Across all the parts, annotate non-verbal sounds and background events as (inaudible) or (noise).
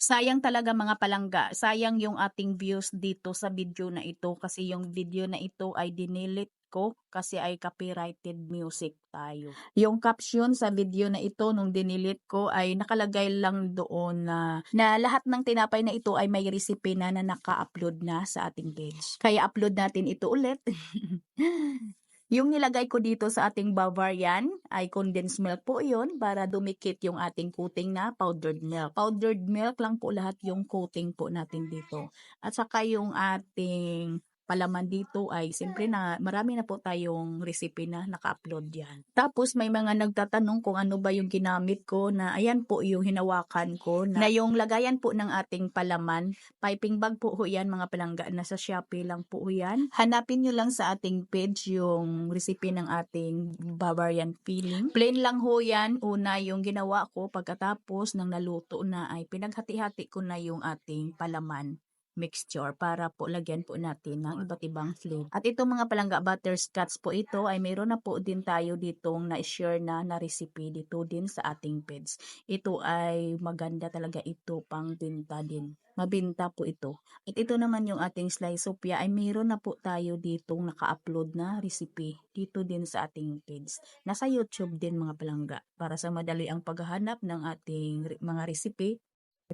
Sayang talaga mga palangga, sayang yung ating views dito sa video na ito kasi yung video na ito ay dinilit ko kasi ay copyrighted music tayo. Yung caption sa video na ito nung dinilit ko ay nakalagay lang doon na, na lahat ng tinapay na ito ay may recipe na na naka-upload na sa ating page. Kaya upload natin ito ulit. (laughs) Yung nilagay ko dito sa ating Bavarian ay condensed milk po yun para dumikit yung ating coating na powdered milk. Powdered milk lang po lahat yung coating po natin dito. At saka yung ating palaman dito ay siyempre na marami na po tayong recipe na naka-upload yan. Tapos may mga nagtatanong kung ano ba yung ginamit ko na ayan po yung hinawakan ko na, na yung lagayan po ng ating palaman. Piping bag po ho yan mga palangga. Nasa Shopee lang po ho yan. Hanapin nyo lang sa ating page yung recipe ng ating Bavarian filling. Plain lang ho yan. Una yung ginawa ko pagkatapos ng naluto na ay pinaghati-hati ko na yung ating palaman mixture para po lagyan po natin ng iba't ibang flavor. At itong mga palangga butterscotch po ito ay mayroon na po din tayo ditong na-share na na recipe dito din sa ating page. Ito ay maganda talaga ito pang binta din. Mabinta po ito. At ito naman yung ating slice sopia ay mayroon na po tayo ditong naka-upload na recipe dito din sa ating page. Nasa YouTube din mga palangga. Para sa madali ang paghahanap ng ating mga recipe,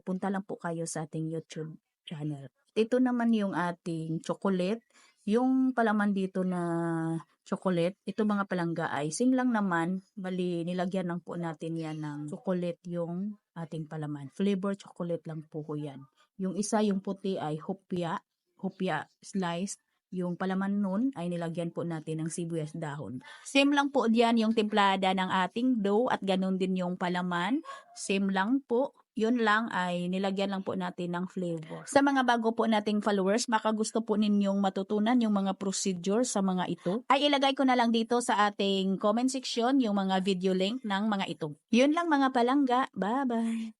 punta lang po kayo sa ating YouTube channel. Ito naman yung ating chocolate. Yung palaman dito na chocolate, ito mga palangga ay sing lang naman, bali nilagyan lang po natin yan ng chocolate yung ating palaman. Flavor chocolate lang po ko yan. Yung isa, yung puti ay hopya, hopya slice. Yung palaman nun ay nilagyan po natin ng sibuyas dahon. Same lang po diyan yung templada ng ating dough at ganun din yung palaman. Same lang po yun lang ay nilagyan lang po natin ng flavor. Sa mga bago po nating followers, baka gusto po ninyong matutunan yung mga procedure sa mga ito, ay ilagay ko na lang dito sa ating comment section yung mga video link ng mga ito. Yun lang mga palangga. Bye-bye!